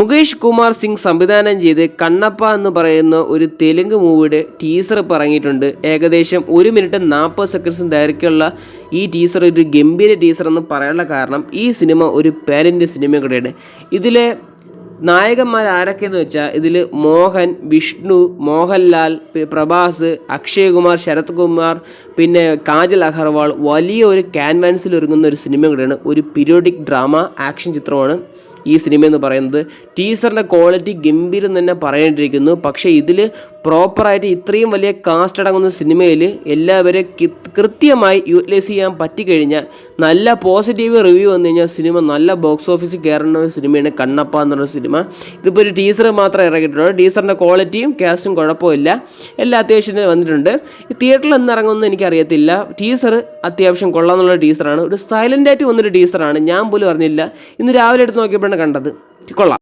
മുകേഷ് കുമാർ സിംഗ് സംവിധാനം ചെയ്ത് കണ്ണപ്പ എന്ന് പറയുന്ന ഒരു തെലുങ്ക് മൂവിയുടെ ടീസർ ഇറങ്ങിയിട്ടുണ്ട് ഏകദേശം ഒരു മിനിറ്റ് നാൽപ്പത് സെക്കൻഡ്സും ദൈർഘ്യമുള്ള ഈ ടീസർ ഒരു ഗംഭീര ടീസർ എന്ന് പറയാനുള്ള കാരണം ഈ സിനിമ ഒരു പേരന്റ് സിനിമ കൂടെയാണ്. ഇതിലെ നായകന്മാർ ആരൊക്കെയെന്ന് വെച്ചാൽ ഇതിൽ മോഹൻ വിഷ്ണു മോഹൻലാൽ പ്രഭാസ് അക്ഷയ് കുമാർ ശരത് കുമാർ പിന്നെ കാജൽ അഗർവാൾ വലിയ ഒരു ക്യാൻവാൻസിൽ ഒരുങ്ങുന്ന ഒരു സിനിമ കൂടെയാണ്. ഒരു പീരിയോഡിക് ഡ്രാമ ആക്ഷൻ ചിത്രമാണ്. ഈ സിനിമ എന്ന് പറയുന്നത് ടീസറിന്റെ ക്വാളിറ്റി ഗംഭീരം തന്നെ പറയേണ്ടിയിരിക്കുന്നു പക്ഷേ ഇതിൽ പ്രോപ്പറായിട്ട് ഇത്രയും വലിയ കാസ്റ്റ് അടങ്ങുന്ന സിനിമയിൽ എല്ലാവരും കൃത്യമായി യൂട്ടിലൈസ് ചെയ്യാൻ പറ്റിക്കഴിഞ്ഞാൽ നല്ല പോസിറ്റീവ് റിവ്യൂ വന്നു കഴിഞ്ഞാൽ സിനിമ നല്ല ബോക്സ് ഓഫീസിൽ കയറുന്ന ഒരു സിനിമയാണ് കണ്ണപ്പ എന്നുള്ള സിനിമ ഇതിപ്പോൾ ഒരു ടീസർ മാത്രമേ ഇറങ്ങിയിട്ടുള്ളൂ ടീസറിന്റെ ക്വാളിറ്റിയും കാസ്റ്റും കുഴപ്പമില്ല എല്ലാ അത്യാവശ്യം വന്നിട്ടുണ്ട്. ഈ തിയേറ്ററിൽ എന്ന് ഇറങ്ങുമെന്ന് എനിക്കറിയത്തില്ല. ടീസർ അത്യാവശ്യം കൊള്ളാമെന്നുള്ള ടീസറാണ് ഒരു സൈലന്റായിട്ട് വന്നൊരു ടീസറാണ് ഞാൻ പോലും അറിഞ്ഞില്ല. ഇന്ന് രാവിലെ എടുത്ത് നോക്കിയപ്പോഴാണ് കണ്ടത്. കൊള്ളാം.